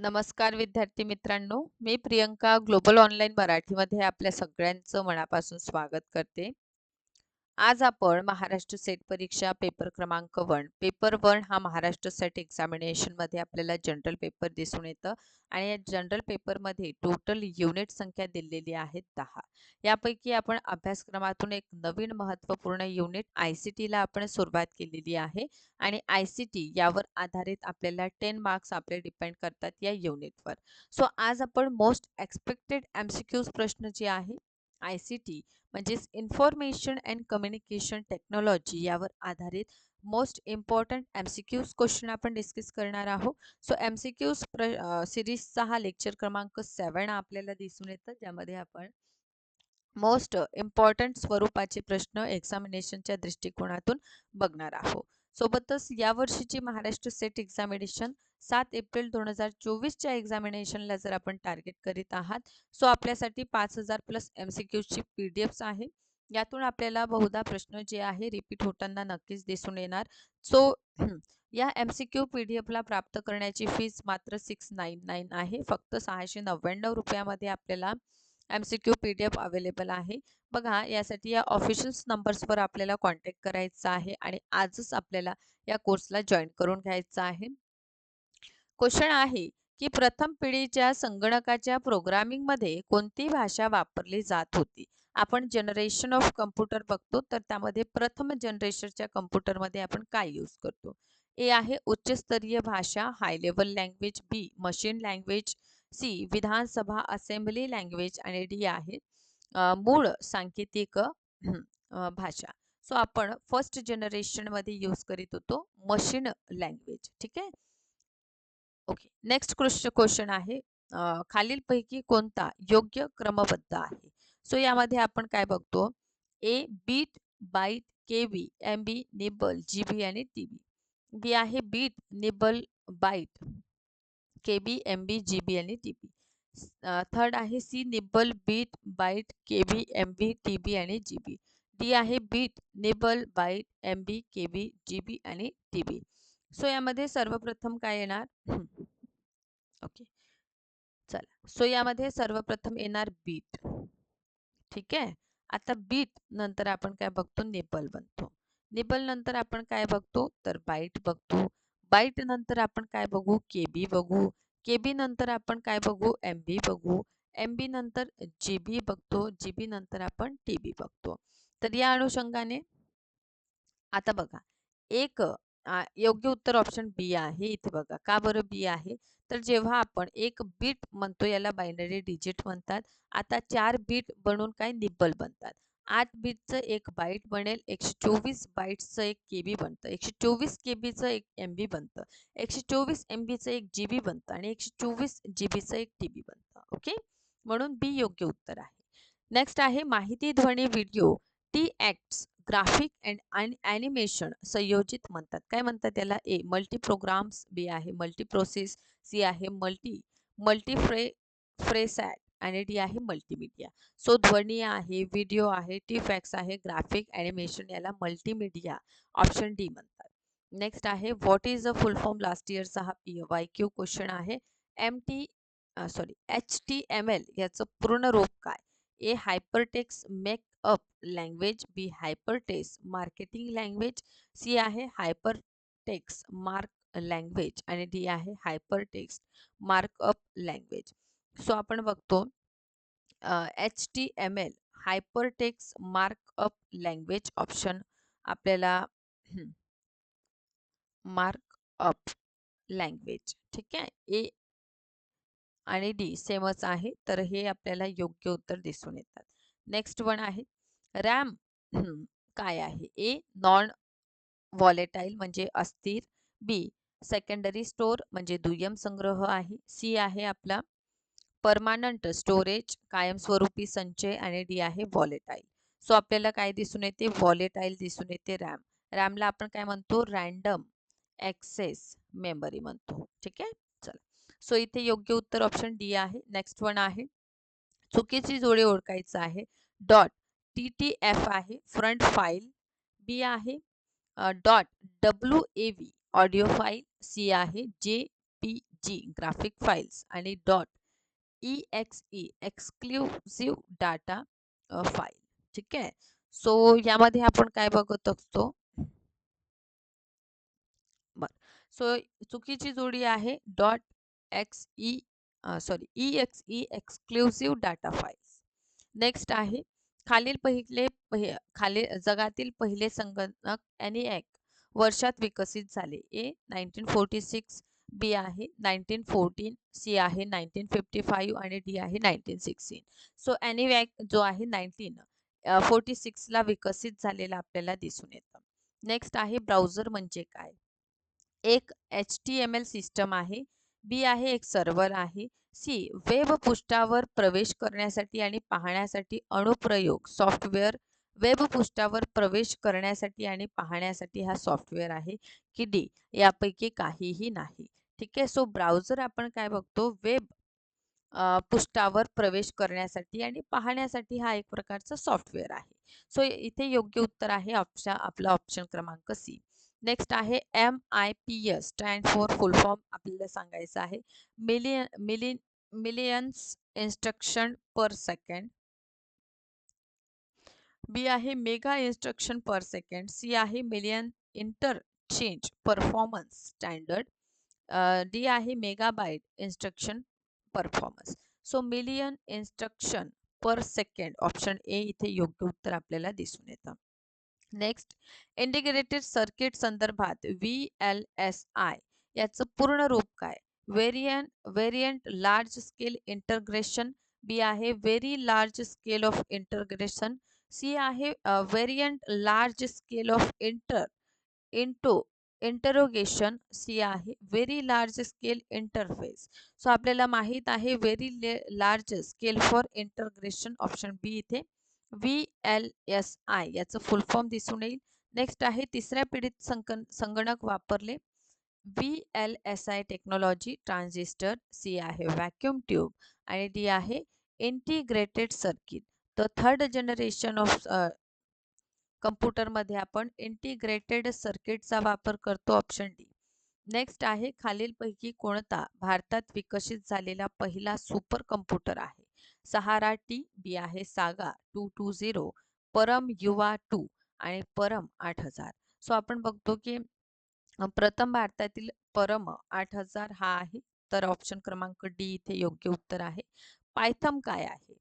नमस्कार विद्यार्थी मित्रांनो मी प्रियंका ग्लोबल ऑनलाईन मराठीमध्ये आपल्या सगळ्यांचं मनापासून स्वागत करते. आज आपण महाराष्ट्र सेट परीक्षा पेपर क्रमांक वन. पेपर वन हा महाराष्ट्र सेट एक्झामिनेशनमध्ये आपल्याला जनरल पेपर दिसून येतं आणि या जनरल पेपरमध्ये टोटल युनिट संख्या दिलेली आहे दहा. यापैकी आपण अभ्यासक्रमातून एक नवीन महत्त्वपूर्ण युनिट आय सी टीला आपण सुरुवात केलेली आहे आणि आय सी टी यावर आधारित आपल्याला टेन मार्क्स आपले डिपेंड करतात या युनिटवर सो आज आपण most expected M C Qs प्रश्न जे आहे आय सी टी म्हणजेच इन्फॉर्मेशन अँड कम्युनिकेशन टेक्नॉलॉजी यावर आधारित most important M C Qs question आपण डिस्कस करणार आहोत. सो एम सी क्यूज प्र सिरीजचा हा लेक्चर क्रमांक सेवन आपल्याला दिसून येतं. ज्यामध्ये आपण मोस्ट इम्पॉर्टंट स्वरूपाचे प्रश्न एक्झामिनेशनच्या दृष्टिकोनातून बघणार आहोत. सोबतच या वर्षीची महाराष्ट्र सेट एक्झामिनेशन सात एप्रिल दोन हजार चोवीसच्या एक्झामिनेशनला जर आपण टार्गेट करीत आहात सो आपल्यासाठी पाच हजार प्लस एम सी क्यूची पी डी एफ्स आहे. यातून आपल्याला बहुधा प्रश्न जे आहे रिपीट होताना नक्कीच दिसून येणार. सो या M C Q P D एफला प्राप्त करण्याची फीज मात्र सिक्स नाईन नाईन आहे. फक्त सहाशे नव्याण्णव रुपयामध्ये आपल्याला M C Q P D F available आहे. बघा यासाठी या ऑफिशियल्स नंबर्सवर आपल्याला कॉन्टॅक्ट करायचा आहे आणि आजच आपल्याला या कोर्सला जॉईन करून घ्यायचं आहे. क्वेश्चन आहे की प्रथम पिढीच्या संगणकाच्या प्रोग्रामिंगमध्ये कोणती भाषा वापरली जात होती? आपण जनरेशन ऑफ कम्प्युटर बघतो तर त्यामध्ये प्रथम जनरेशनच्या कम्प्युटरमध्ये आपण काय यूज करतो? ए आहे उच्चस्तरीय भाषा high level language B machine language C विधानसभा असेंब्ली लँग्वेज आणि डी आहे मूळ सांकेतिक भाषा. सो आपण फर्स्ट जनरेशनमध्ये यूज करीत होतो मशीन लँग्वेज. ठीक आहे? ओके नेक्स्ट क्वेश्चन आहे खालीलपैकी कोणता योग्य क्रमबद्ध आहे? सो यामध्ये आपण काय बघतो? A bit byte K B M B nibble G B आणि टी बी. बी आहे bit nibble byte. K B M B G B आणि टी बी थर्ड आहे C nibble bit byte K B M B T B आणि G B D आहे bit nibble byte M B K B G B आणि T बी so यामध्ये सर्वप्रथम काय येणार? Okay चला. सो यामध्ये सर्वप्रथम येणार बीट ठीक आहे? आता बीट नंतर आपण काय बघतो? निबल बनतो. निबल नंतर आपण काय बघतो? तर बाईट बघतो. बाईट नंतर आपण काय बघू? के बी बघू. के बी नंतर आपण काय बघू? एम बी बघू. एम बी नंतर जी बी बघतो. जी बी नंतर आपण टी बी बघतो. तर या अनुषंगाने आता बघा. एक योग्य उत्तर ऑप्शन बी आहे इथे बघा. का बरं बी आहे? तर जेव्हा आपण एक बीट म्हणतो याला बायनरी डिजिट म्हणतात. आता चार बीट बनून काय निब्बल बनतात. आठ बीटचं एक बाईट बनेल एकशे चोवीस बाईट्सचं एक के बी बनतं एकशे चोवीस के बीचं एक एम बी बनतं एकशे चोवीस एम बीचं एक जी बी बनतं आणि एकशे चोवीस जी बीचं एक टी बी बनतं ओके म्हणून बी योग्य उत्तर आहे. नेक्स्ट आहे माहिती ध्वनी video text graphic and animation संयोजित म्हणतात. काय म्हणतात त्याला ए मल्टी प्रोग्राम्स बी आहे मल्टी प्रोसेस सी आहे मल्टी मल्टी फ्रे फ्रेसॅट आणि डी आहे मल्टीमीडिया सो ध्वनी आहे व्हिडिओ आहे टी फॅक्स आहे ग्राफिक ॲनिमेशन याला मल्टीमीडिया ऑप्शन डी म्हणतात. नेक्स्ट आहे what is a full form last इयरचा हा पी वाय क्यू क्वेश्चन आहे M T sorry H T M L याचं पूर्ण रूप काय? A hypertext make up language B hypertext marketing language C आहे hypertext mark language आणि D आहे hypertext markup language so आपण बघतो H T M L hypertext markup language option आपल्याला मार्कअप लँग्वेज ठीक आहे? ए आणि डी सेमच आहे तर हे आपल्याला योग्य उत्तर दिसून येतात. नेक्स्ट वन आहे रॅम काय आहे? ए नॉन वॉलेटाईल म्हणजे अस्थिर बी सेकंडरी स्टोर म्हणजे दुय्यम संग्रह आहे सी आहे आपला परमानंट स्टोरेज कायमस्वरूपी संचय आणि डी आहे वॉलेटाईल सो आपल्याला काय दिसून येते? वॉलेटाईल दिसून येते रॅम रॅमला आपण काय म्हणतो? रॅन्डम ॲक्सेस मेमरी म्हणतो. ठीक आहे? चला. सो इथे योग्य उत्तर ऑप्शन डी आहे. नेक्स्ट वन आहे. चुकीची जोडी ओळखायचं आहे. डॉट टी टी एफ आहे. फ्रंट फाईल बी आहे. Dot W A V audio file C आहे. J P G graphic files आणि dot E X E exclusive data file ठीक आहे? सो यामध्ये आपण काय बघत असतो? बर. सो चुकीची जोडी आहे dot X E sorry E X E exclusive data files next आहे खालील पहिले खाली जगातील पहिले संगणक एनिॲक वर्षात विकसित झाले. A nineteen forty six B आहे नाईन्टीन फोर्टीन सी आहे नाईन्टीन फिफ्टी फाईव्ह आणि डी आहे नाईन्टीन सिक्स्टीन सो एनिवॅक जो आहे नाईन्टीन फोर्टी सिक्सला विकसित झालेला आपल्याला दिसून येतं. नेक्स्ट आहे ब्राउझर म्हणजे काय? एक H T M L system आहे. बी आहे एक सर्व्हर आहे. सी वेब पृष्ठावर प्रवेश करण्यासाठी आणि पाहण्यासाठी अनुप्रयोग सॉफ्टवेअर वेब पृष्ठावर प्रवेश करण्यासाठी आणि पाहण्यासाठी हा सॉफ्टवेअर आहे की डी यापैकी काहीही नाही. ठीक आहे. सो ब्राउझर आपण काय बघतो? वेब पृष्ठावर प्रवेश करण्यासाठी आणि पाहण्यासाठी हा एक प्रकारचा सॉफ्टवेअर आहे. सो इथे योग्य उत्तर आहे ऑप्शन आपला ऑप्शन क्रमांक सी नेक्स्ट आहे M I P S stand for full form आपल्याला सांगायचं आहे. Million million millions instruction per second. B आहे mega instruction per second. C आहे million interchange performance standard. D आहे megabyte instruction performance. So million instruction per second option A इथे योग्य उत्तर आपल्याला दिसून येतं. नेक्स्ट इंटिग्रेटेड सर्किट संदर्भात व्ही एल एस आय याचं पूर्ण रूप काय? Variant variant large scale integration B आहे very large scale of integration C आहे variant large scale of inter into interrogation C आहे. Very large scale interface so आपल्याला माहीत आहे very large scale for integration option B इथे. V L S I याचं full form दिसून येईल. Next आहे तिसऱ्या पिढीत संकन संगणक वापरले. V L S I technology transistor C आहे. व्हॅक्युम ट्यूब आणि डी आहे. Integrated circuit the third generation of कम्प्युटरमध्ये आपण इंटिग्रेटेड सर्किटचा वापर करतो ऑप्शन डी नेक्स्ट आहे खालीलपैकी कोणता भारतात विकसित झालेला पहिला सुपर कम्प्युटर आहे? सहारा टी बी आहे सागा टू टू झिरो परम युवा टू आणि परम आठ हजार. सो आपण बघतो की प्रथम भारतातील परम आठ हजार हा आहे तर ऑप्शन क्रमांक डी इथे योग्य उत्तर आहे. पायथम काय आहे?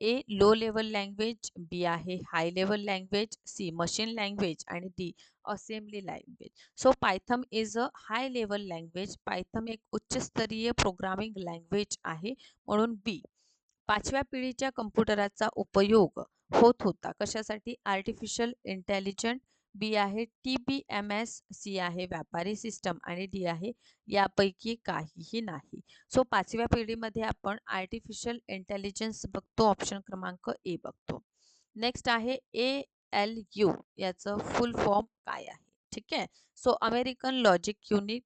A low level language B आहे high level language C machine language आणि D assembly language. So Python is a high level language Python एक उच्चस्तरीय प्रोग्रामिंग लँग्वेज आहे म्हणून बी. पाचव्या पिढीच्या कम्प्युटराचा उपयोग होत होता. कशासाठी? आर्टिफिशियल इंटेलिजंट बी आहे T B M S C आहे व्यापारी सिस्टम आणि डी आहे यापैकी काहीही नाही. सो पाचव्या पिढीमध्ये आपण आर्टिफिशियल इंटेलिजन्स बघतो ऑप्शन क्रमांक ए बघतो. नेक्स्ट आहे ए एल यू याचं फुल फॉर्म काय आहे? ठीक आहे? So American logic unit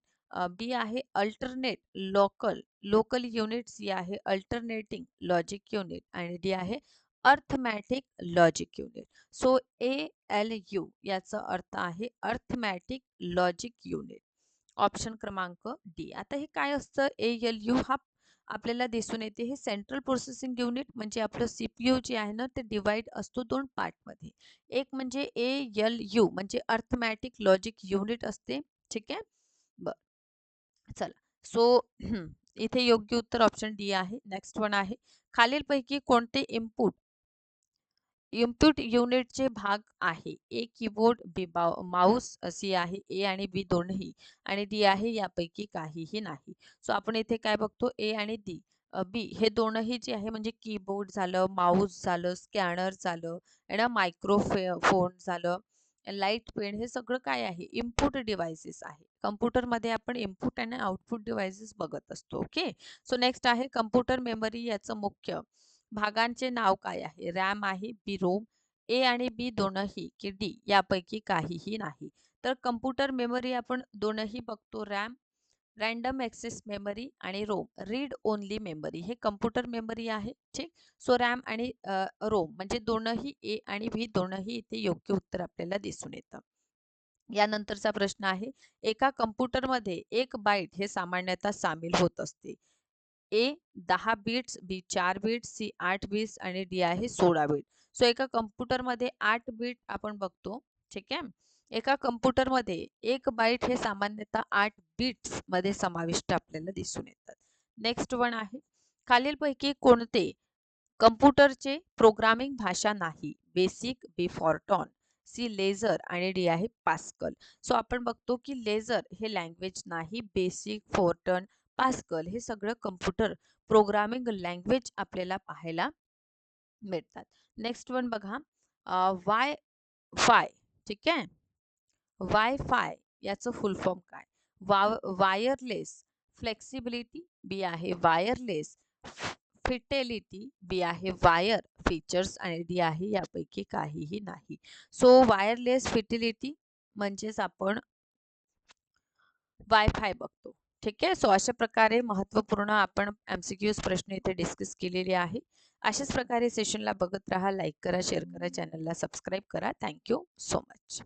B आहे alternate local local unit C आहे अल्टरनेटिंग लॉजिक युनिट आणि डी आहे arithmetic logic unit. So A L U याचा अर्थ आहे अर्थमॅटिक लॉजिक युनिट. ऑप्शन क्रमांक डी. आता हे काय असतं? ए एल यू हा आपल्याला दिसून येते. हे सेंट्रल प्रोसेसिंग युनिट म्हणजे आपलं सीपीयू जे आहे ना ते डिवाइड असतो दोन पार्टमध्ये एक म्हणजे ए एल यू म्हणजे अर्थमॅटिक लॉजिक युनिट असते. ठीक आहे? बर. चला. सो इथे योग्य उत्तर ऑप्शन डी आहे. नेक्स्ट वन आहे. खालीलपैकी कोणते इनपुट इनपुट युनिटचे भाग आहे. A keyboard B mouse C आहे. ए आणि बी दोन्ही आणि डी आहे यापैकी काहीही नाही. सो आपण इथे काय बघतो? ए आणि डी. बी हे दोनही जे आहे म्हणजे कीबोर्ड झालं माऊस झालं स्कॅनर झालं ना? मायक्रोफे फोन झालं. लाइट पेन हे सगळं काय आहे? इनपुट डिव्हायसेस आहे. कम्प्युटरमध्ये आपण इनपुट आणि आउटपुट डिव्हायसेस बघत असतो. ओके? सो नेक्स्ट आहे कम्प्युटर मेमरी याचं मुख्य. भागांचे नाव काय आहे? रॅम आहे बी रोम ए आणि बी दोनही की डी यापैकी काहीही नाही. तर कम्प्युटर मेमरी आपण दोनही बघतो रॅम रँडम ॲक्सेस मेमरी आणि रोम. रीड ओनली मेमरी हे कम्प्युटर मेमरी आहे ठीक? सो रॅम आणि रोम म्हणजे दोनही ए आणि बी दोनही इथे योग्य उत्तर आपल्याला दिसून येतं. यानंतरचा प्रश्न आहे एका कम्प्युटरमध्ये एक बाईट हे सामान्यतः सामील होत असते. ए दहा बीट्स बी चार बीट सी आठ बीट्स आणि डी आहे सोळा बीट सो एका कम्प्युटरमध्ये आठ बीट आपण बघतो ठीक आहे? एका कम्प्युटरमध्ये एक बाईट हे सामान्यतः आठ बीट्समध्ये समाविष्ट आपल्याला दिसून येतात. नेक्स्ट वन आहे. खालीलपैकी कोणते कम्प्युटरचे प्रोग्रामिंग भाषा नाही? Basic B Fortran C laser आणि डी आहे पास्कल सो आपण बघतो की लेझर हे लँग्वेज नाही. बेसिक फोर्टन पास्कल हे सगळं कम्प्युटर प्रोग्रामिंग लँग्वेज आपल्याला पाहायला मिळतात. नेक्स्ट वन बघा वाय फाय ठीक आहे? वाय फाय याचं फुल फॉर्म काय? वा वायरलेस फ्लेक्सिबिलिटी बी आहे वायरलेस फिटेलिटी बी आहे वायर फीचर्स आणि डी आहे यापैकी काहीही नाही. सो वायरलेस फिटिलिटी म्हणजेच आपण वायफाय बघतो. ठीक आहे. सो अशा प्रकारे महत्त्वपूर्ण आपण एम सी प्रश्न इथे डिस्कस केलेले आहे अशाच प्रकारे सेशनला बघत राहा लाईक करा शेअर करा चॅनलला सबस्क्राईब करा. Thank you so much